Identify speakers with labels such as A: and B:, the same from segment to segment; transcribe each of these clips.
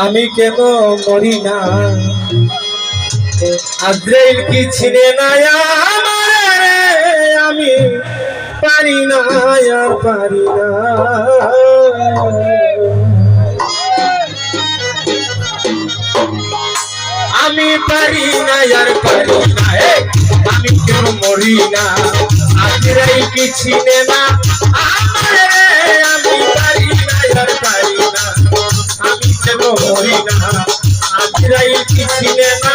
A: আমি কেন মরি না? আদ্রেল কি ছিনে না আমি পারি না, আর পারি না। আমি পারি না, আর পারি না। আমি কেন মরি না? আদ্রেল কি ছিনে না আমি পারি না, আর পারি না। দেব মরি না আজরাইল পিছিয়ে না?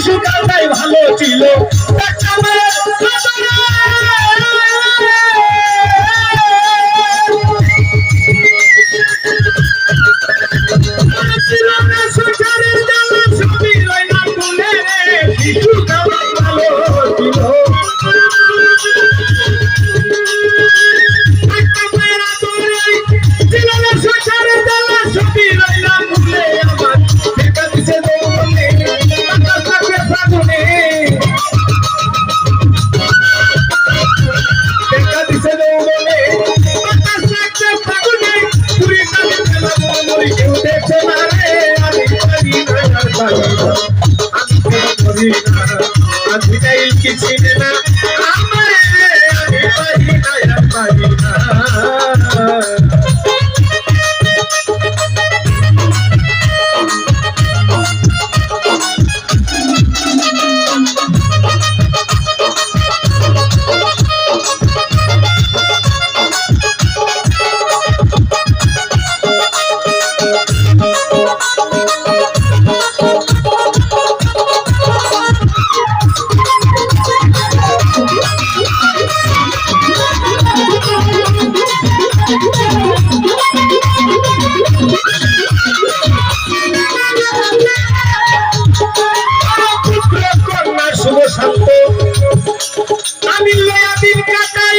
A: 修高铁，挖路基喽。পারি না। আমি পারি না। মাটির কাটাই।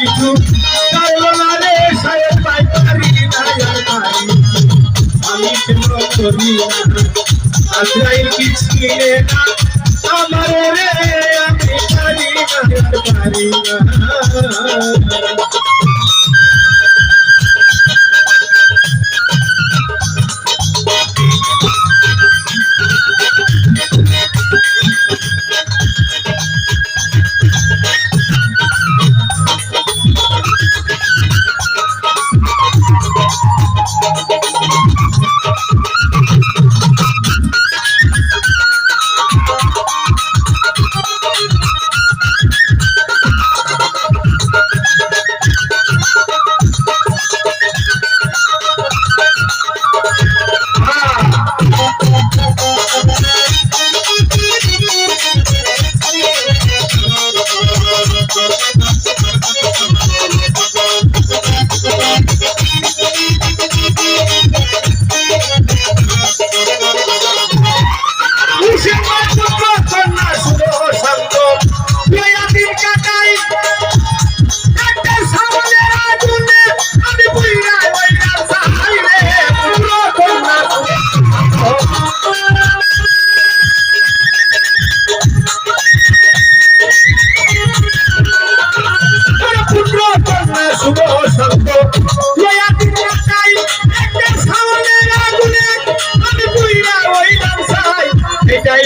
A: কিছু কারণ রে সাহেব পাই পারি না আমি কেন করি আজরাইল কিছু না। আমার রে, আমি পারি না পারি না।